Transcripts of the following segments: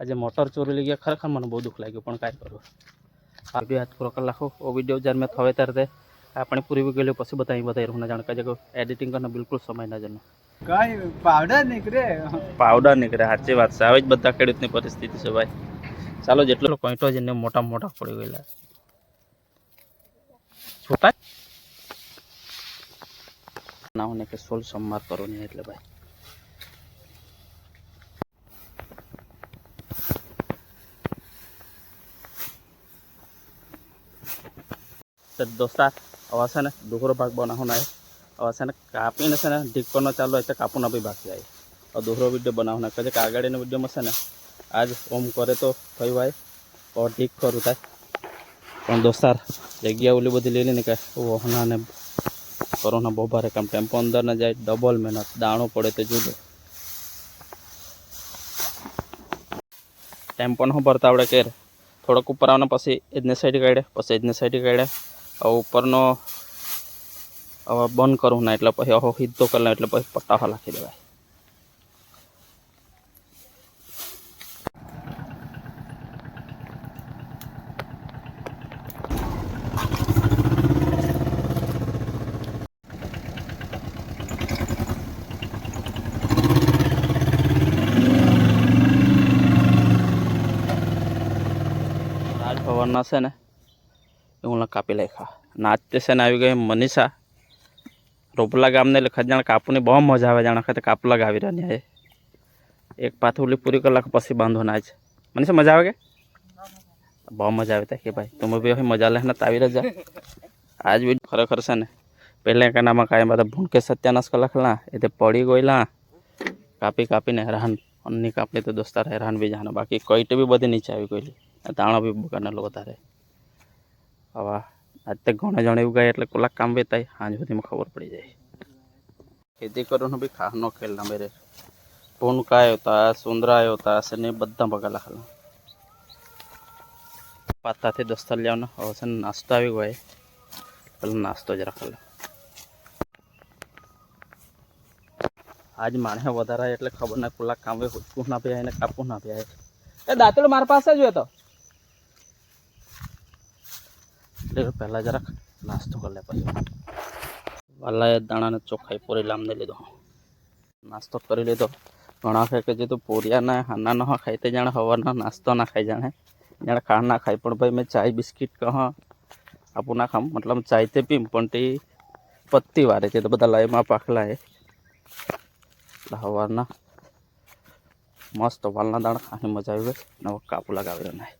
આજે મોટર ચોરી લઈ ગયા. ખરેખર મને બહુ દુઃખ લાગ્યું પણ કાંઈ કરું આ બી આજ પૂરો કરી નાખો. ઓ વીડિયો જ્યારે મેં થવે ત્યારે આપણે પૂરી બી ગયેલું પછી બધા બધા ના જાણે કે એડિટિંગ કરવાનો બિલકુલ સમય ના જનો. કઈ પાવડર નીકળે? પાવડર નીકળે સાચી વાત છે. આવી જ બધા ખેડૂતની પરિસ્થિતિ છે ભાઈ. ચાલો જેટલો કોઈટો જ એને મોટા મોટા પડી ગયેલા. છોટા? ના કે સોલ સંમાર કરો ને એટલે ભાઈ. તો દોસ્તા આવા છે ને દુહરો ભાગ બનાવો ના આવા છે ને કાપીને છે ને ઢીકોનો ચાલુ એટલે કાપુનો બી ભાગ જાય और दूसरो वीडियो बनावना कहे कि आगे वीडियो में से ना आज ओम करे तो कई भाई और ठीक करूँ था પણ દોસ્તાર જગ્યા ઓલી બધી લઈ લઈને કે વહના ને કોરોના બહુ ભારે કામ ટેમ્પો અંદર ને જાય ડબલ મહેનત દાણો પડે તો જુદો ટેમ્પો ન ભરતા આવડે કે થોડોક ઉપર આવવાને પછી એજને સાઈડ કાઢે પછી એજને સાઈડ કાઢે હવે ઉપરનો હવે બંધ કરું ના એટલે પછી અહો સીધો કરી લે એટલે પછી પટ્ટા લાખી દેવાય. રાજભવનના છે ને એ હું કાપી નાખ્યા નાચતે છે ને આવી ગઈ મનીષા. રોપલા ગામને એટલે ખજાણ કાપુની બહુ મજા આવે જાણે વખતે કાપલા ગાવી રહ્યા છે એક પાથુલી પૂરી કલાક પછી બાંધો ના છે મનીષા, મજા આવે કે? બહુ મજા આવે તા કે ભાઈ. તમે બી હવે મજા લેને તાવી રજા આજ બી ખરેખર છે ને, પહેલાં કાનામાં કાંઈ બધા ભૂંકે સત્યાનાશ કલાક ના એ તે પડી ગયેલા. કાપી કાપીને હેરાન, અન્ની કાપલી તો દોસ્તાર હેરાન બી જાણે. બાકી કઈટ બી બધી નીચે આવી ગયેલી. દાણો બી બગાડેલો વધારે હવે આજ તે ઘણા જણ એવું ગયા એટલે કલાક કામ બી થાય સાંજ સુધીમાં ખબર પડી જાય. ખેતી કરવાનું બી ખાનો ખેલ ના મેરે. ભૂનકા આવ્યો હતા સુંદરા આવ્યો હતા સને બધા બગાલા ખાલા પાતાથી દોસ્તાર લેવાનો. હવે છે ને નાસ્તો આવી ગયો પેલો નાસ્તો જરા ખાલા આજ માણે વધારે આવે એટલે ખબર ના કલાક કામ હોય હુચકું ના પી ને કાપવું ના પી એ દાંતેડો મારા પાસે જ હોય તો. એટલે પહેલાં જરાક નાસ્તો કરી લે પછી વાલાએ દાણાને ચોખ્ખાઈ પૂરી લામને લીધો નાસ્તો કરી લીધો ઘણા ખાય કે જે તો પૂરિયાના હાના ન ખાઈ તે જાણે સવારના નાસ્તો ના ખાઈ જાણે જાણે ખાણ ના ખાય પણ ભાઈ મેં ચાય બિસ્કિટ કહ આપું ના ખામ મતલબ ચાય તે પીમ પણ તે પત્તી વારે છે તો બધા લાઈમાં પાખલા એ એટલે સવારના મસ્ત વાલના દાણા ખાવાની મજા આવી ગઈ નવો કાપુ લગાવ્યો ના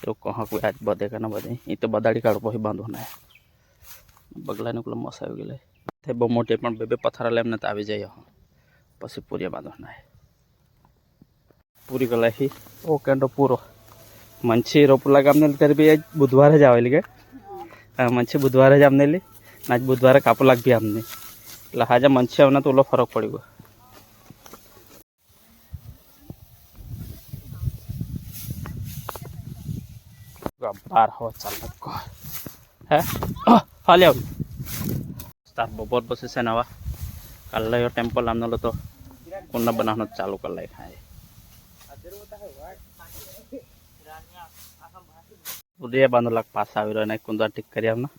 એવું કહક આજ બધે કે ના બધે. એ તો બદાડી કાઢો પછી બાંધો ના બગલાને પેલો મસ આવી ગયેલા તે બહુ મોટી પણ બે બે પથારા લેમને તો આવી જાય પછી પૂરી બાંધો ના પૂરી કલાહી ઓ કેન્ડો પૂરો. મંછી રોપલા ગામને ત્યારે બી બુધવારે જ આવેલી કે? હા. મંછી બુધવારે જ આમને લી આજ બુધવારે કાપો લાગ આમને એટલે હાજા મંછી આવના તો ઓલો ફરક પડી ગયો. બાર હવા ચાલ હે હાલે આવ તાર બપોર પછી છે ને આવા કાલે ટેમ્પલ આમનો તો કુંડ બનાવવાનું ચાલુ કરી લાય ખાય પૂરી બાંધો લાગ પાસ આવી રહ્યો ને કુંદા ઠીક કરી આમના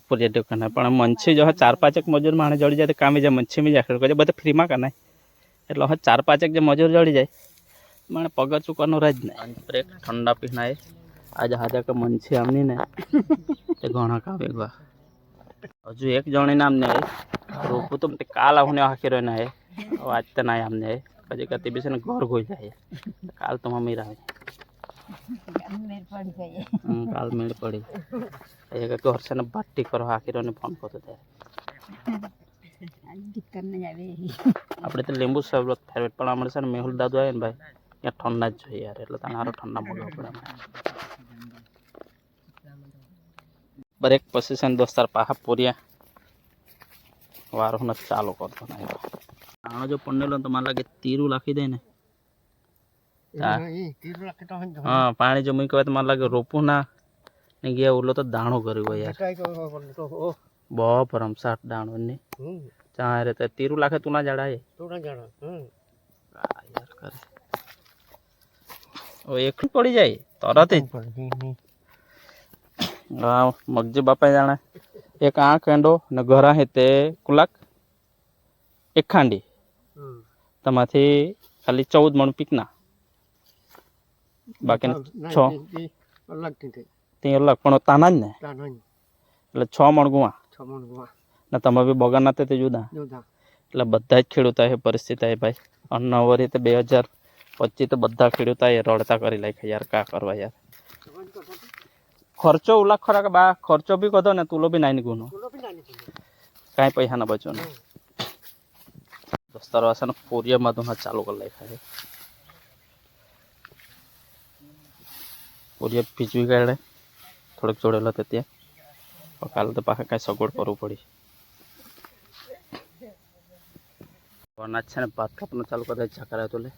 પૂરી કરાય પણ મંછી જો ચાર પાંચેક મજૂર માણે જડી જાય તો કામે જાય મંછી મી જાય કરે બધે ફ્રીમાં કરાય એટલે હવે ચાર પાંચેક જે મજૂર જડી જાય મને પગ ચૂકવાનું રહે જ નહીં બ્રેક ઠંડા પીનાય આજે હાજર કે મંછી આમની ને. તે ઘણા કાવે ગવા હજુ એક જણી નામ ને રોપું તો કાલ આવું હાકી રહ્યો ના આજ તો ના આમને પછી કતી બેસે છે ને ઘર ગોઈ જાય કાલ તો મમ્મી હમ, કાલ મેળ પડી એક ઘર છે ને ભટ્ટી કરો હાકી રહ્યો ને ફોન કરતો ત્યારે આપણે તો લીંબુ શરબત ફેવરેટ પણ આપણે છે ને મેહુલ દાદુ આવે ને ભાઈ ત્યાં ઠંડા જ જોઈએ યાર. એટલે તને ઠંડા મગાવવા પડે અમારે. બ્રેક પોઝિશન દોસ્તાર પાહા પૂર્યા વારો ને ચાલુ કરતો આનો જો પંડેલો તો મને લાગે તીરું લાખી દે ને હા. પાણી જો મૂકી તો મને લાગે રોપું ના ને ગયા ઓલો તો દાણો કર્યો હોય યાર બહુ ભરમસાટ દાણો ને ચા રે તો તીરું લાખે તું ના જડાય આ યાર કરે હવે એકલું પડી જાય તરત જ હા મગજી બાપા જાણે. એક આ કેંડો ને ઘરા હે તે કુલાક એક ખાંડી. તમાથી ખાલી ચૌદ મણ પીકના. બાકી છ. તે અલગ પણ તાના જ ને. એટલે છ મણ ગુવા. ને તમે બી બગાના તે તે જુદા. એટલે બધા જ ખેડૂતા એ પરિસ્થિતિ એ ભાઈ. અને નવ રીતે બે હજાર પચીસ તો બધા ખેડૂતા એ રડતા કરી નાખ્યા યાર કા કરવા યાર. બા ખર્ચો બી કદો ને તુલો બી નાઈ ગુનો. કાંઈ પૈસા ના બચો ને. દોસ્તાર વાસણ પોરિયામાં તો હા ચાલુ કરી નાખ્યા છે. પોરિયા ભીજવી કાઢે. થોડોક જોડેલો તે કાલે તો પાછા કાંઈ સગવડ કરવું પડી. અનાજ છે ને ભાત કાપવાનું ચાલુ કરે ચકરા તો લે.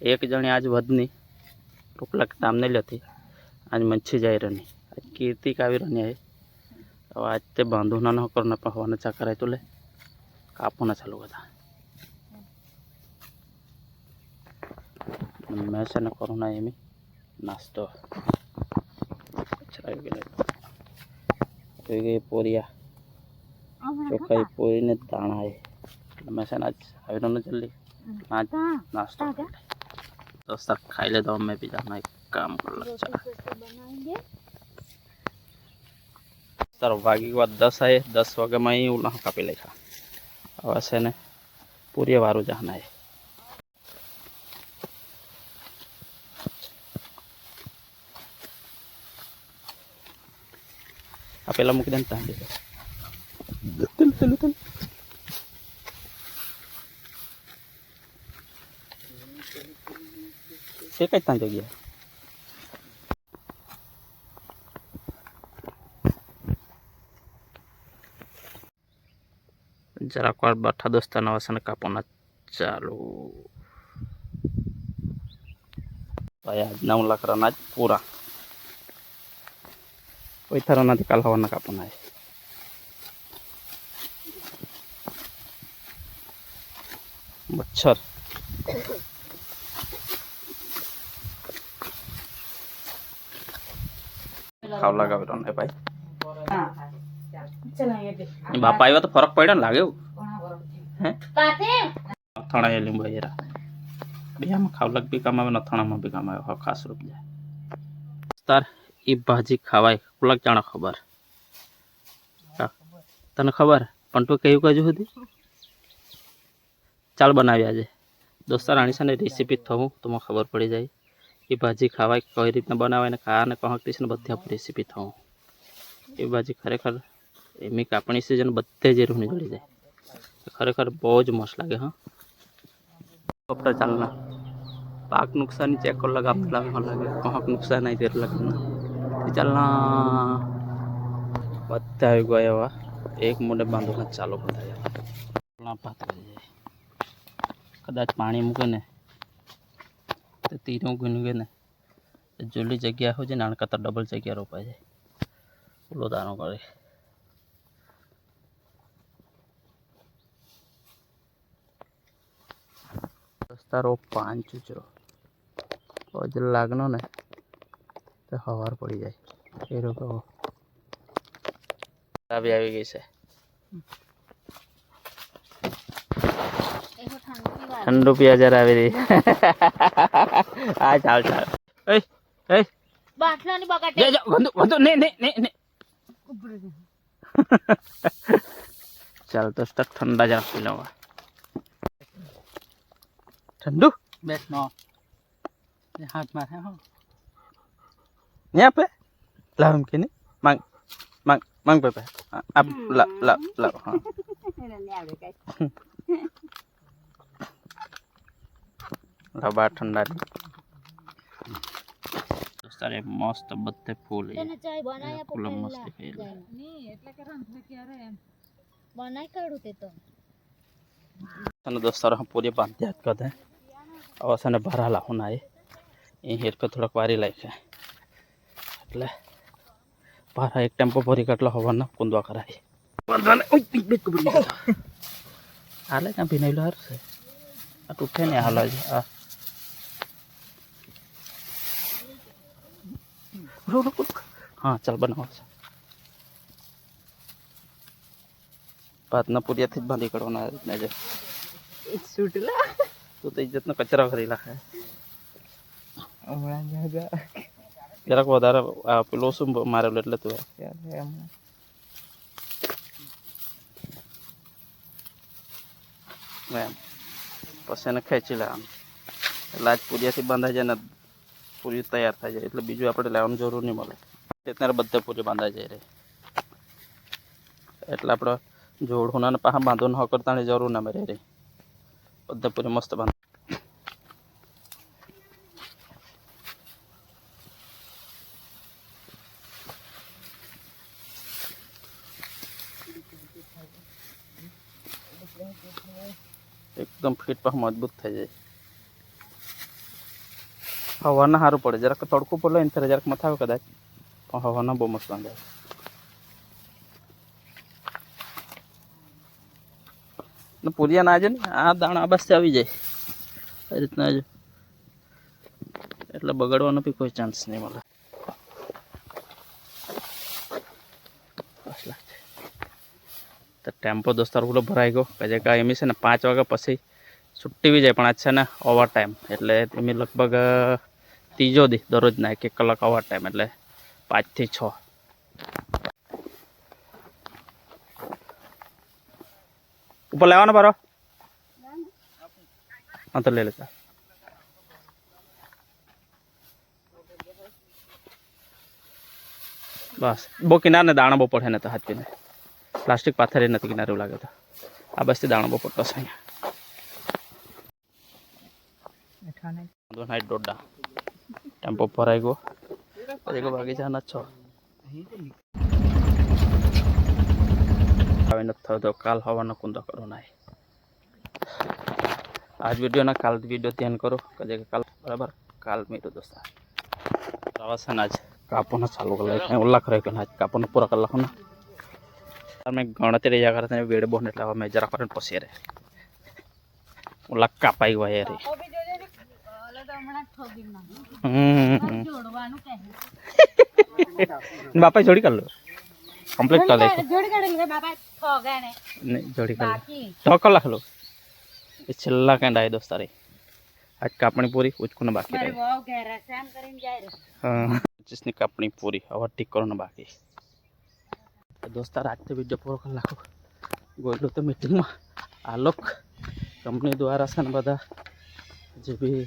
એક જણી આજ વધની રોકલા નામ નહીં લેતી. આજ મંછી જાય રહી આજ કીર્તિ કાવી રહી આય હવે આજ તે બાંધો ના ન કરના પણ હવાના ચકરાય તો લે કાપવાના ચાલુ કરતા મેં છે ને કરું ના એમી નાસ્તો ચડાવી ગયેલો થઈ ગઈ પોરિયા ચોખાઈ પોરીને દાણા એ મેં છે ને આજ આવી રહ્યો ને જલ્દી આજ નાસ્તો દોસ્તા ખાઈ લેતો અમે બી જાના એક કામ કર લગ તાર વાગી વાત દસ આયે દસ વાગ્યામાં અહીં ઉલા કાપી લેખા હવે છે ને પૂરી વારું જાના એ આ પેલા મૂકી દે ને ત્યાં દે તું તું તું છે કઈ ત્યાં જગ્યા જરાક વાર બઠા દોસ્તાના વાસણ કાપવાના ચાલુ ભાઈ આજના હું લાકડાના જ પૂરા કોઈ થારો નથી કાલ હવાના કાપવાના છે મચ્છર ખાવ લગાવેલો ને ભાઈ એ બાપા આવ્યો તો ફરક પડ્યો ને લાગે એવું હે એ લીંબુ હેરા બે આમાં ખાવલક બી કામ આવે નથાણામાં બી કામ આવે ખાસ રૂપ જાય. તાર એ ભાજી ખાવાય કુલક જાણે ખબર? તને ખબર? પણ કયું કજુ હતી? ચાલ બનાવી આજે. દોસ્તાર આની છે ને રેસીપી થવું, તો મને ખબર પડી જાય. એ ભાજી ખાવાય, કઈ રીતના બનાવાય ને કા ને કહકતી છે ને, બધી આપણે રેસીપી થવું. એ ભાજી ખરેખર એમની કાપણી સિઝન બધે જ રૂની જોડી જાય. ખરેખર બહુ જ મસ્ત લાગે, હા. કપડા ચાલના. પાક નુકસાની ચેક કર લગા આપતા લાગે લાગે. પાક નુકસાન નહીં તેર લગ્ન. ચાલના બધા આવી ગયા એવા. એક મોઢે બાંધવાના ચાલો બધા પાતળા જાય. કદાચ પાણી મૂકે ને, તે તીરો ગુનગે ને જોલી જગ્યા હોય છે ને આણકતા ડબલ જગ્યા રોપાય જાય. ઓલો દાણો કરે. રસ્તારો પાંચ ચૂચરો હજુ લાગનો ને. તો હવાર પડી જાય. એ લોકો આવી આવી ગઈ છે. ઠંડુ પીવા જરા આવી રહી. હા ચાલ ચાલ. એ એ બાટલાની બગાટે જા જા વધુ વધુ ને ને ને ને ચાલ તો સ્ટક ઠંડા જરા પી લઉં ઠંડુ? બેસ નો હાથ મારે હો ને આપે? લાવ કે નહીં માંગ માંગ માંગ પે આપ લાવ લાવ લાવ હા. રબા ઠંડા તારે મસ્ત બધે ફૂલ ફૂલ મસ્ત બનાય કાઢું તે તો. તને દોસ્તારો પૂરી બાંધી હાથ કદે अवसाने भरा लाहुना है। यहीं हेल्प थोड़ा क्वारी लाइक है। अगले भरा एक टेंपो भरी कटला हवन ना कुंडवा कराए बंदा ने ओह। बिग कुबड़ी आले ना बिना इलाज से अटूट है ना हालाज आ। रो रो कुछ हाँ चल बनाओ सा बात ना पूरी अतिथि करो ना नज़र सूट ला। તું તો ઇજ્જતનો કચરો કરી નાખે જરાક વધારે પેલો શું મારેલું એટલે તું એમ પછી એને ખેંચી લેવાનું એટલે આજ પૂરિયાથી બાંધાઈ જાય ને પૂરી તૈયાર થઈ જાય એટલે બીજું આપણે લેવાની જરૂર નહીં મળે અત્યારે બધે પૂરી બાંધાઈ જાય રહી એટલે આપણે જોડ ને પાછા બાંધો ન કરતાની જરૂર ના મરે રે બધે પૂરી મસ્ત બાંધ એકદમ ફિટ પાછું મજબૂત થઈ જાય. હવાના સારું પડે. જરાક તડકું પડે ને ત્યારે જરાક મથાવે કદાચ. પણ હવાના બહુ મસ્ત ને પૂરિયા ના છે ને આ દાણા બસ આવી જાય. એ રીતના જ એટલે બગડવાનો બી કોઈ ચાન્સ નહીં મળે. તો ટેમ્પો દોસ્તાર ઓલો ભરાઈ ગયો. પછી કાંઈ એમ છે ને પાંચ વાગ્યા પછી છુટ્ટી બી જાય, પણ આજ છે ને ઓવર ટાઈમ એટલે એમ લગભગ ત્રીજો દી દરરોજના એક એક કલાક ઓવર ટાઈમ એટલે પાંચથી છ. ઉપર લેવાનો પારો? હા, તો લઈ લેતા બસ. બહુ કિનારને દાણા બહુ પડે ને તો હાથીને પ્લાસ્ટિક પાથરી નથી કિનારે એવું લાગે તો. આ બસથી દાણા બહુ પડતો છે અહીંયા. નાઈટ દોડડા ટેમ્પો ભરાઈ ગયો પછી બગીચાના છો હવે નથી થયો તો કાલ હવાનો કુંદો કરો ના આજ વિડીયોના કાલ વીડિયો ધ્યાન કરો. કે જે કાલ, બરાબર? કાલ મીઠું દોસ્તા. પ્રવાસન આજ કાપોને ચાલુ કરી લાગે ઉલ્લા કરે કે આજ કાપોને પૂરા કરી નાખો ને. તમે ગણતરી રહ્યા કરતા વેડ બોન એટલે હવે મેં જરા કરીને પછી રે. ઉલ્લા કાપાઈ ગયા રે ઓબી જોજે ને ઓલો તો હમણાં ઠોકી નાખ્યું. હમ જોડવાનું કહે બાપા જોડી કર લો. કમ્પ્લીટ કરી લે જોડી કાઢેલી કે બાપા ઠોગે ને નહીં, જોડી કર લે. તો કલાક લો. એ છેલ્લા કેન્ડ દોસ્ત દોસ્તારે આજ કાપણી પૂરી, ઉચકુને બાકી રહે. હા. પચીસની કાપણી પૂરી, હવે ઠીક ને બાકી. દોસ્તાર આજથી વીડિયો પૂરો કરી નાખો. ગોયલો તો મિટિંગમાં આલોક કંપની દ્વારા છે ને બધા. જે બી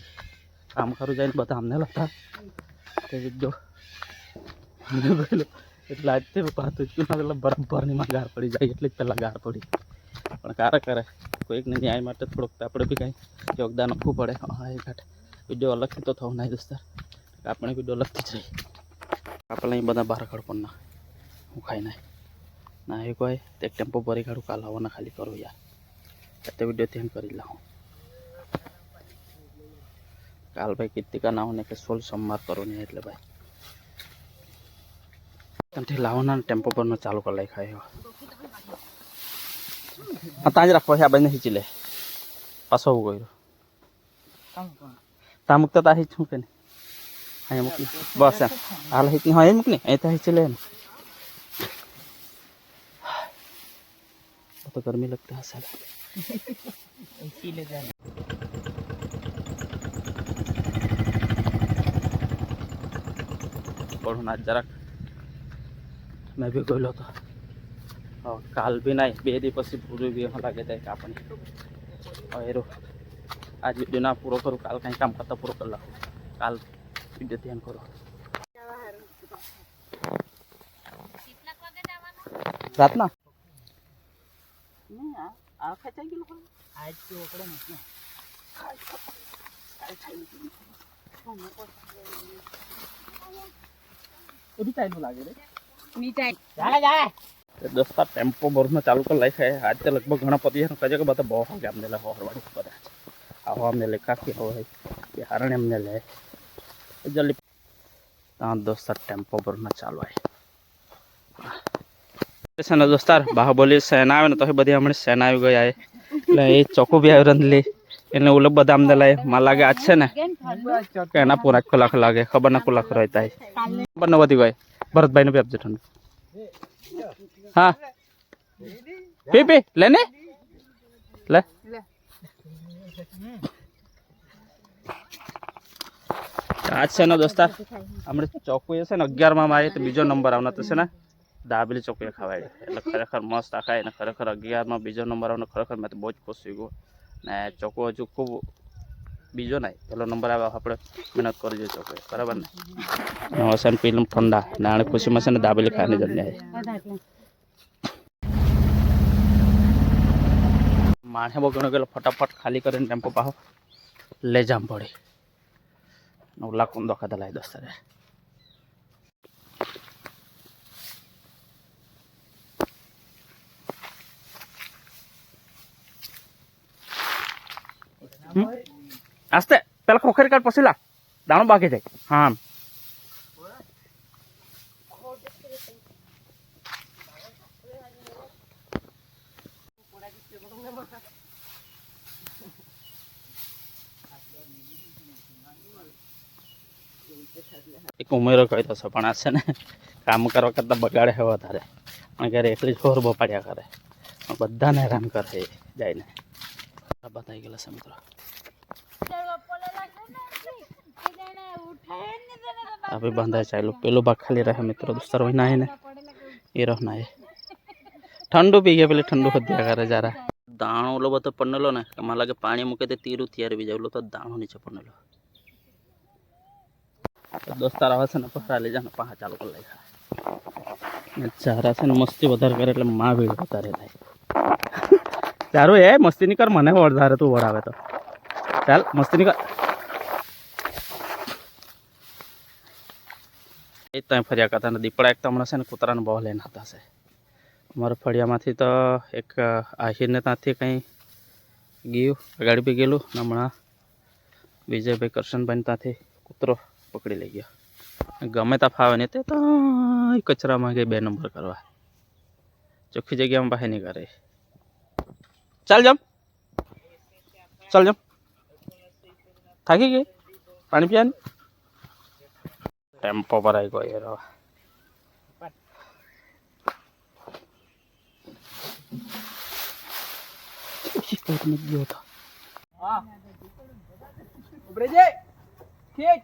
કામ જાય ને બધા અમને લગતા તે ગયેલો એટલે આજથી વાત ઉચકું એટલે બરાબરની માં ગાર પડી જાય. એટલે જ પહેલાં ગાર પડી. પણ કારે કરે. કોઈકને ન્યાય માટે થોડુંક આપણે બી કાંઈ યોગદાન આપવું પડે. હા, એ ઘાટ. વીડિયો અલગથી તો થવું નહીં દોસ્તાર. આપણે વીડિયો અલગથી જ રહી આપણે અહીં બધા બહાર કાઢ ના હું ખાઈ નાય. ના, એ કોઈ. તે એક ટેમ્પો ભરી કાઢું. કાલ આવવાના ખાલી કરું યાર. તે વીડિયો ધ્યાન કરી લાવું. કાલ ભાઈ કીર્તિકા ના ને કે સોલ સોમવાર કરો ને એટલે ભાઈ ત્યાંથી લાવવાના ટેમ્પો પરનો ચાલુ કરી લઈ ખાય હા ત્યાં જ રાખો આ બાઈને હિંચી લે પાછો ઉભો કર્યો કામ કોણ ત્યાં મૂકતા ત્યાં હિંચ મૂકે ને અહીંયા મૂકી બસ એમ હાલ હિંચની હા એ મૂક ને અહીં ત્યાં હિંચી લે ને તો ગરમી लगता है साला પડું આજ જરાક. મેં બી ગયેલો હતો. કાલ બી નાય બે દી પછી પૂરું બી એમાં લાગે જાય કે આપણને. હેરો આજ વીડિયો ના પૂરો કરું કાલ કંઈ કામ કરતાં પૂરો કરી નાખું. કાલ વીડિયો ધ્યાન કરો. રાતના? ખેંચાઈ ગયેલું આજ તો આપણે નથી ખાઈ ખાઈ ખાઈ ખાઈ લાગે રે. મીઠાઈ जा દોસ્તા ટેમ્પો ભરનો ચાલુ કરી લાય છે. આજ તો લગભગ ઘણા પતિ છે કજે કે બધા બહુ હાગે અમને લે હોરવાડી બધા આવો અમને લે કાકી હોય બિહારણ એમને લે. જલ્દી. ત્યાં દોસ્તાર ટેમ્પો ભરનો ચાલુ આવે છે ને દોસ્તાર બાહુબલી સેના આવે ને તો બધી હમણાં સેના આવી ગયા એટલે એ ચોખ્ખું બી આવી રંધલી. એને ઓલો બધા અમને લાયમાં લાગે આજ છે ને. કે એના પૂરા ખોલાખ લાગે ખબર ના ખોલાખ રહેતા ખબર ન વધી ભાઈ ભરતભાઈ ને બી આપજો ઠંડુ. હા. પી પી લે ને. લે. આજ છે ને દોસ્તાર આપણે ચોકુએ છે ને અગિયારમાં મારીએ તો બીજો નંબર આવનો તો છે ને દાબેલી ચોકુએ ખવાય. એટલે ખરેખર મસ્ત આખાય ને ખરેખર અગિયારમાં બીજો નંબર આવનો ખરેખર મેં તો બહુ જ ખુશ થઈ ગયો. ને ચોકો હજુ ખૂબ બીજો નહીં. પેલો નંબર આવે, આપણે મહેનત કરજો ચોકે બરાબર ને? હવે છે ને પેલું ઠંડા. નાણે ખુશી છે ને દાબેલી ખાવાની જલ્દી બહુ ઘણો ગયેલો, ફટાફટ ખાલી કરીને ટેમ્પો પાછો લઈ જામ પડી. ઓલા કુંદો ખાધા લાવી દોસ્તારે. આસ્તે પેલા ખોખરી કાઢ પછી લા દાણો બાકી જાય હા એક ઉમેરો કર્યો છે પણ આ છે ને કામ કરવા કરતાં બગાડે છે વધારે પણ ઘરે એકલી જ ખોર બપાડ્યા કરે પણ બધાને હેરાન કરે એ જઈને આ બતાવી ગયેલા છે મિત્રો આ બી બાંધાય ચાલ્યું પેલું ભાગ ખાલી રહે મિત્રો દોસ્તર હોય ના ને એ રહ ના એ ઠંડુ પી ગયા પેલી ઠંડુ હત્યા કરે જરા દાણો ઓલો બધો પડનેલો ને કે મને લાગે પાણી મૂકે તે તીરું ત્યારે બી જાય ઓલો તો દાણો નીચે પડનેલો તો દોસ્તાર આવે છે ને પહરા લઈ જાને પાછા ચાલુ કરી લાગ્યા ચારા છે ને મસ્તી વધારે કરે એટલે માં ભીડ વધારે થાય ચારું એ મસ્તી નહીં કર મને વધારે તું વડાવે તો ચાલ મસ્તી નહીં કર એ ત્યાં ફર્યા કરતા ને દીપડા એક તો હમણાં છે ને કૂતરાને બહુ લઈને હતા છે અમારા ફળિયામાંથી તો એક આહિરને ત્યાંથી કંઈ ગયું આગળ બી ગયેલું હમણાં વિજયભાઈ કરશનભાઈ ત્યાંથી કૂતરો પકડી લઈ ગયો. ગમે ત્યાં ફાવે ને તે તો કચરામાં ગઈ બે નંબર કરવા. ચોખ્ખી જગ્યામાં બહાર નહીં કરે ચાલ જમ ચાલ જમ થાકી ગઈ? પાણી પીવાની? ટેમ્પો આવી ગયો યાર હવે. શીખવાડ નથી ગયો હતો હા જઈ ઠીક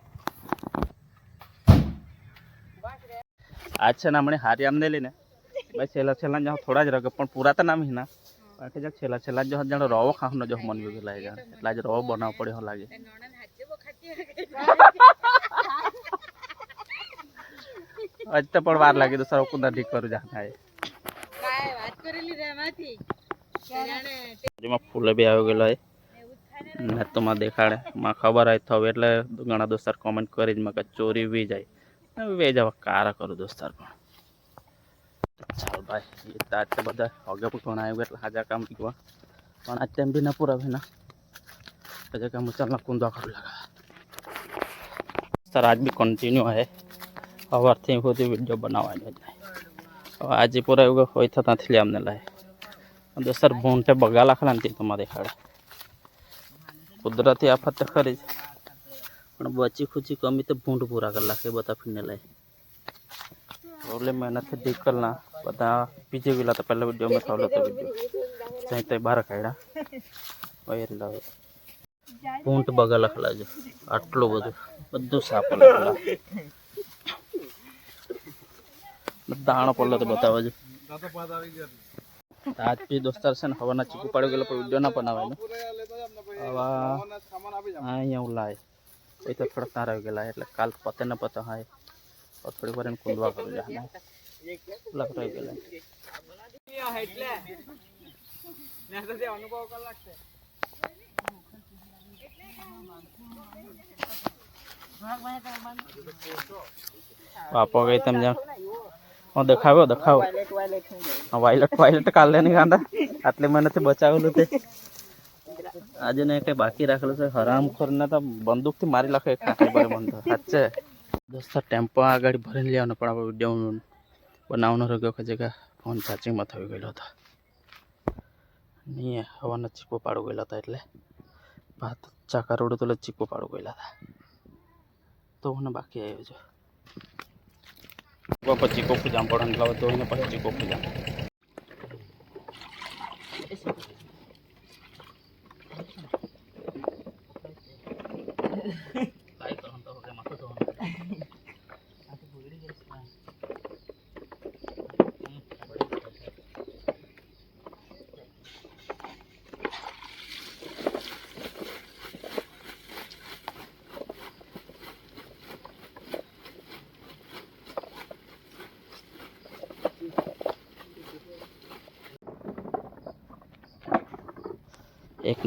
આજ છે ને હમણાં હારી આમને લઈને. ભાઈ છેલ્લા છેલ્લા જો થોડા જ રગે, પણ પૂરા તો ના મહિના બાકી જો છેલ્લા છેલ્લા જો જાણે રવો ખાવાનો જો મન જાણે એટલે આજે રવો બનાવવો પડ્યો લાગે. આજ તો પણ વાર લાગી તો સર કુંદા ઠીક કરું જાણે વાત કરેલી રે એમાંથી. જેમાં ફૂલે બી આવી ગયેલો હોય ને તો માં દેખાડે. માં ખબર હોય તો હવે એટલે ઘણા દોસ્તાર કોમેન્ટ કરી જ માં કે ચોરી વી જાય. હવે વે જવા કારા કરું દોસ્તાર પણ. ચાલ ભાઈ એ તો આજ તો બધા હગે પણ ઘણા આવ્યું એટલે હાજા કામ પીવા પણ આજ તેમ બી ના પૂરા ભી ના. હજે કામ ચાલના કુંદા કરું લગા સર આજ બી કન્ટિન્યુ હે. સવારથી સુધી વીડિયો બનાવવાનો જ નહીં હવે આજે પૂરા એવું હોય તો ત્યાંથી લે અમને લાય દોસ્તર ભૂંટે બગા લાખલા ને તે તમારે દેખાડે કુદરતી આફત તો ખરી જ પણ બચી ખુચી કમી તો ભૂંડ પૂરા કરી નાખે બધા ફીને લઈ ઓલે મહેનતથી ઠીક કરના બધા બીજે ગયેલા તો પહેલા વીડિયો મેં થાવલો તો વીડિયો ત્યાં તો બહાર કાઢ્યા હોય એટલે હવે ભૂંટ બગા લખલા છે આટલું બધું બધું સાપ લખલા દાણો પડલો તો બતાવો છે આજ બી દોસ્તાર છે ને હવાના ચીકુ પાડી ગયેલો પણ વીડિયો ના બનાવાય હવે અહીંયા હું લાય એ તો થોડા તાર આવી ગયેલા એટલે કાલ પતે ને પતે હા એ. હવે થોડી વાર એને કુંદવા કરું જા લખ રહી ગયેલા એટલે ને તો તે અનુભવ કર લાગશે બાપો ગઈ તમે જાણ હું દેખાવ્યો દેખાવો. વાયલેટ વાયલેટ કાલે નહીં કાંદા આટલી મહેનતથી બચાવેલું તે. આજે ને કઈ બાકી રાખેલું છે. હરામ ખોરને તો બંદૂકથી મારી નાખે એક કાંઠે પર બંધ. સાચે. દોસ્તો ટેમ્પો આગળ ભરીને લેવાનો પણ આપણે વીડિયો બનાવવાનો રહ્યો કે જગ્યા ફોન ચાર્જિંગમાં થઈ ગયેલો હતો. નહીં હવાના ચીપો પાડો ગયેલો હતો એટલે. ભાત ચાકા રોડ તો ચીકો પાડું ગયેલા હતા. તો મને બાકી આવ્યો છે. પછી ચીકો પૂજામ પડે તો એને પછી ચીકો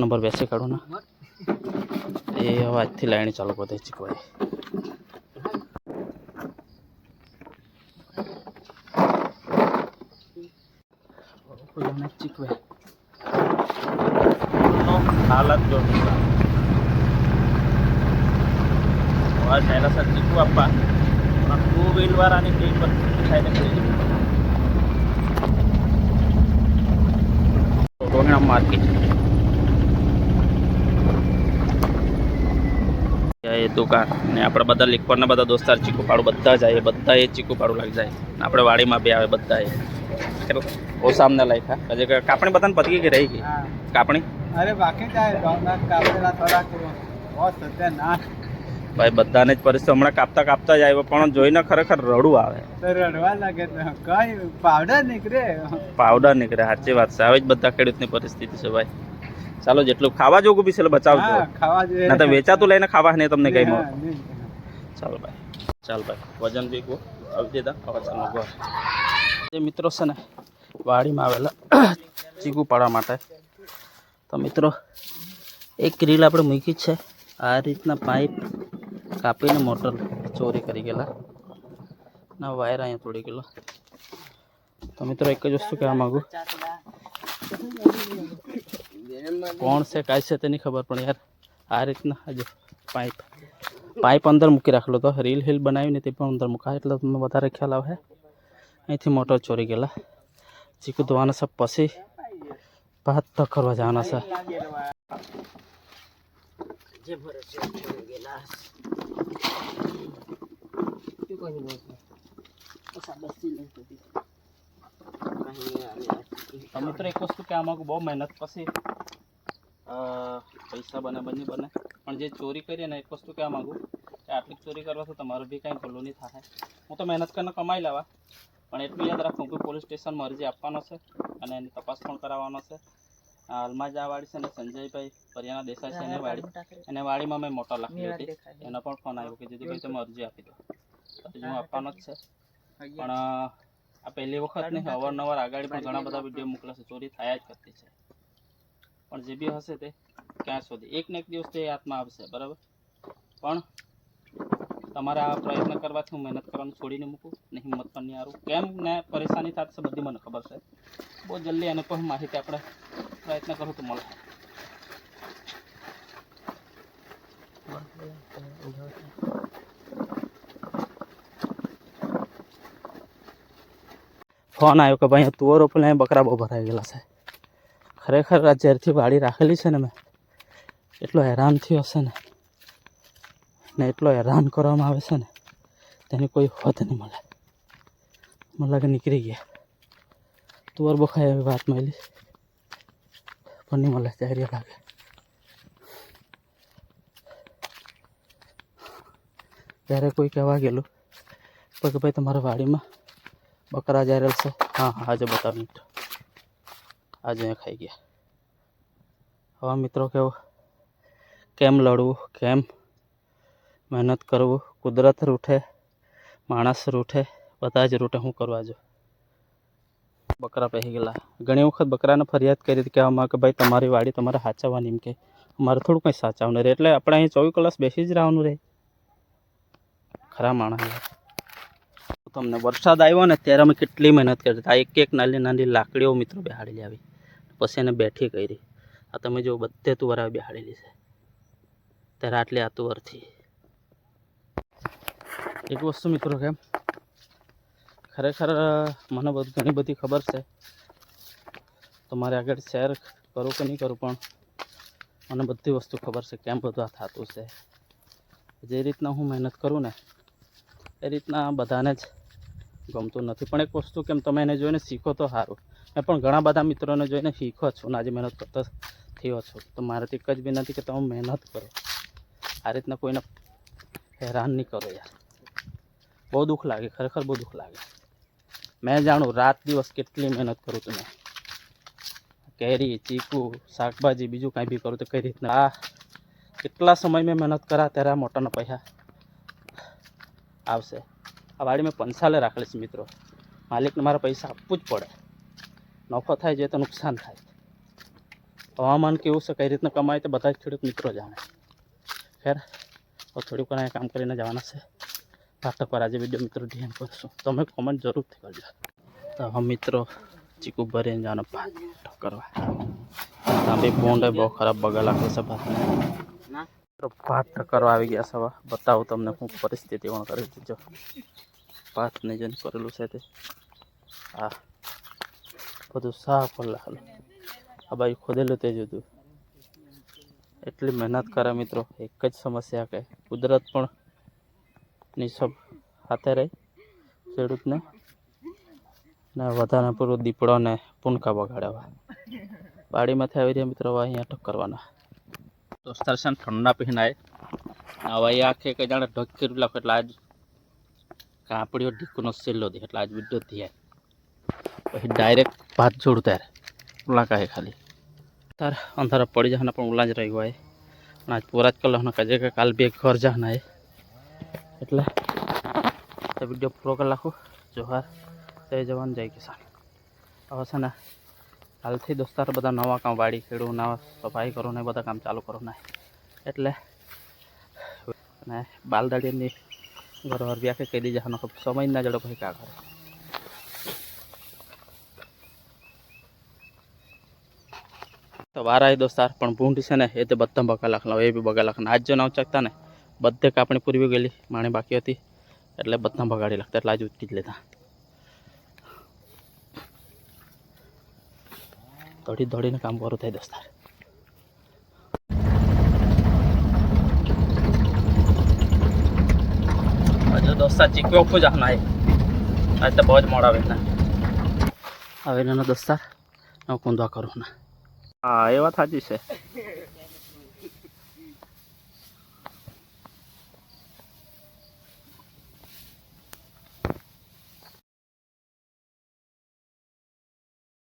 નંબર બેસી કાઢું ને. એ હવે આજથી લાઈન ચાલુ કરી દે ચીકવાડી ચીકવે હાલત જો આ પહેલા સર ચીકુ આપવા ટુ વ્હીલ વાળાની કઈ પર થાય ને માર્કેટ. એ દુકાન ને આપણે બધા લીખવાના બધા દોસ્તાર ચીકુ પાડું બધા જાય બધા એ ચીકુ પાડું લાગી જાય. આપણે વાડીમાં બી આવે બધા એ ઓ સામને લાગ્યા હજી કે કાપણી બધાને પતકી ગઈ રહી ગઈ? કાપણી? અરે બાકી જાય ભાઈ બધાને જ પરિસ્થિતિ હમણાં કાપતા કાપતા જ આવ્યો પણ જોઈને ખરેખર રડું આવે. રડવા લાગે કઈ પાવડર નીકળે. પાવડર નીકળે સાચી વાત છે. આવી જ બધા ખેડૂતની પરિસ્થિતિ છે ભાઈ. ચાલો જેટલું ખાવા જોગું બી છે બચાવજો. ખાવા જોઈએ ના તો વેચાતું લઈને ખાવા નહીં તમને કઈ મળે. ચાલો ભાઈ ચાલ ભાઈ વજન બી ગો આવી દેતા હવે ચાલો ગો જે મિત્રો છે ને વાડીમાં આવેલા ચીકુ પાડવા માટે. તો મિત્રો એક રીલ આપણે મૂકી જ છે. આ રીતના પાઇપ કાપીને મોટર ચોરી કરી ગયેલા. ના વાયર અહીંયા તોડી ગયેલો. તો મિત્રો એક જ વસ્તુ કહેવા માગું. કોણ છે કાંઈ છે તેની ખબર પણ યાર આ રીતના હજુ પાઇપ પાઇપ અંદર મૂકી રાખેલો તો રીલ હિલ બનાવીને તે પણ અંદર મૂકાય એટલે તમને વધારે ખ્યાલ આવે અહીંથી મોટર ચોરી ગયેલા ચીકુ ધોવાના છે પછી ભાત તો કરવા જવાના છે તો મિત્રો એક વસ્તુ કે આમાં બહુ મહેનત પછી અ, પૈસા બને બંને બને. પણ જે ચોરી કરીએ ને એક વસ્તુ કહેવા માગું કે આટલી ચોરી કરવાથી તમારું બી કાંઈ ભલું નહીં થાય. હું તો મહેનત કરીને કમાઈ લેવા. પણ એટલું યાદ રાખું કે પોલીસ સ્ટેશનમાં અરજી આપવાનો છે અને એની તપાસ પણ કરાવવાનો છે. હાલમાં જ આ વાડી છે ને સંજયભાઈ પરિયાના દેસાઈ છે એની વાડી એને વાડીમાં મેં મોટા લખી હતી. એનો પણ ફોન આવ્યો કે જેથી ભાઈ તમે અરજી આપી દો. અરજી હું આપવાનો જ છે. પણ આ પહેલી વખત નહીં અવારનવાર આગળ પણ ઘણા બધા વીડિયો મોકલે છે. ચોરી થયા જ કરતી છે. પણ જે બી હશે તે ક્યાં સુધી? એક ને એક દિવસ તે હાથમાં આવશે, બરાબર? પણ તમારે આ પ્રયત્ન કરવાથી હું મહેનત કરવાનું છોડીને મૂકું, ને હિંમત પણ નહીં હારું. કેમ ને પરેશાની થશે બધી મને ખબર છે. બહુ જલ્દી એને પણ માહિતી આપણે પ્રયત્ન કરું તો મળે. ફોન આવ્યો કે ભાઈ તુવરો પેલા બકરા બહુ ભરાઈ ગયેલા છે. ખરેખર આ ઝેરથી વાડી રાખેલી છે ને મેં. એટલો હેરાન થયો હશે ને. ને એટલો હેરાન કરવામાં આવે છે ને, તેની કોઈ હોત નહીં મળે. મને લાગે નીકળી ગયા. તુવર બખાય એવી વાત મળી પણ નહીં મળે ત્યારે લાગે. ત્યારે કોઈ કહેવા ગયેલું કે ભાઈ તમારા વાડીમાં બકરા જાય છે. હા હા, આજે બતા મિનિટ આજે અહીંયા ખાઈ ગયા. હવે મિત્રો કેવો? કેમ લડવું? કેમ મહેનત કરવું? કુદરત રૂઠે, માણસ રૂઠે, બધા જ રૂઠે, હું કરવા જો? બકરા પહેરી ગયેલા. ઘણી વખત બકરાને ફરિયાદ કરી હતી, કહેવામાં કે ભાઈ, તમારી વાડી તમારે સાચવવાની એમ કે. અમારે થોડું કંઈ સાચવવાનું રહે. એટલે આપણે અહીં ચોવીસ કલાક બેસી જ રહેવાનું રહે. ખરા માણસ. તમને વરસાદ આવ્યો ને, ત્યારે અમે કેટલી મહેનત કરી. આ એક એક નાની નાની લાકડીઓ મિત્રો બેહાડેલી આવી પછી એને બેઠી કરી. આ તમે જો બધે તુવર બેહાડેલી છે. ત્યારે આટલી આ તુવરથી એક વસ્તુ મિત્રો કેમ ખરેખર મને બધું, ઘણી બધી ખબર છે. તમારે આગળ શેર કરું કે નહીં કરું, પણ મને બધી વસ્તુ ખબર છે કેમ બધું આ થતું છે. જે રીતના હું મહેનત કરું ને, એ રીતના બધાને જ ગમતું નથી. પણ એક વસ્તુ કેમ, તમે એને જોઈને શીખો તો સારું. મેં પણ ઘણા બધા મિત્રોને જોઈને શીખો છું અને આજે મહેનત કરતો થયો છું. તો મારાથી એક જ વિનંતી કે તમે મહેનત કરો. આ રીતના કોઈને હેરાન નહીં કરો યાર. બહુ દુઃખ લાગે, ખરેખર બહુ દુઃખ લાગે. મેં જાણું રાત દિવસ કેટલી મહેનત કરું તમે કેરી, ચીકુ, શાકભાજી, બીજું કાંઈ બી કરું તો કઈ રીતના? આ કેટલા સમય મેં મહેનત કરા ત્યારે આ મોટાના પૈસા આવશે. આ વાડી મેં પંસાલે રાખેલી છે મિત્રો. માલિકને મારા પૈસા આપવું જ પડે. નફો થાય છે તો નુકસાન થાય હવામાન કેવું છે કઈ રીતના કમાય તો બધા જ ખેડૂત મિત્રો જાણે. ખેર તો થોડીક વાર કામ કરીને જવાના છે. નાટક પર આજે વીડિયો મિત્રો ધ્યાન કરશું. તમે કોમેન્ટ જરૂરથી કરજો. તો હવે મિત્રો ચીકુ ભરીને જવાનો ભાત કરવા. ત્યાં બી બોન્ડ બહુ ખરાબ બગા લાગે છે ભાતને. ભાત કરવા આવી ગયા છે હવે. બતાવું તમને હું પરિસ્થિતિ પણ કરી દીધો. ભાત ને જેને કરેલું છે તે. હા. બધું સાફ કરી લાખેલું આ બાજુ ખોદેલું તે જ હતું. એટલી મહેનત કરે મિત્રો. એક જ સમસ્યા કે કુદરત પણ નિસબ હાથે રહી, ખેડૂતને. ને વધારે પૂરું દીપડો ને પૂનકા બગાડવા. વાડીમાંથી આવી રહ્યા મિત્રો, હવે અહીંયા અટક કરવાના. દોસ્તાર છે ને ઠંડા પીનાય હવે એ આખે કઈ જાણે ઢક્કી લાખો, એટલે આજ કાપડીઓ ઢીકુનો સેલ્લો દે, એટલે આજ વીડિયો ધ્યાય. પછી ડાયરેક્ટ ભાત જોડ ત્યારે. ઉલા કાહે ખાલી. તાર અંધારા પડી જવાના પણ ઉલા જ રહી હોય. અને આજ પૂરા જ કલાકના કાજે કે કાલ બે ઘર જવાના એ એટલે તો વીડિયો પૂરો કરી નાખું. જોહાર. જય જવાન, જય કિસાન. હવે છે ને, હાલથી દોસ્તાર બધા નવા કામ વાડી ખેડું, નવા સફાઈ કરો ને બધા કામ ચાલુ કરો ને. એટલે અને બાલદાડીની ઘર વ્યાખે કહી દીધા સમય ના જડો પછી કા કરે. તો વાર આવી દોસ્તાર પણ ભૂંડ છે ને, એ તો બધા બગા લાખના એ બી બગા લાખના આજ જો નાવ ચકતા ને, બધે કાપણી પૂરવી ગયેલી, માણી બાકી હતી, એટલે બધા બગાડી લાગતા, એટલે આજ ઉચકી જ લેતા. દોડી દોડીને કામ કરું થાય દોસ્તાર હજુ દોસ્તાર ચીક્યો ખૂબ જ આના આજ તો બહુ જ મોડા વેના હવે એનો દોસ્તાર હું કૂંદવા કરું ના હા એ વાત સાચી છે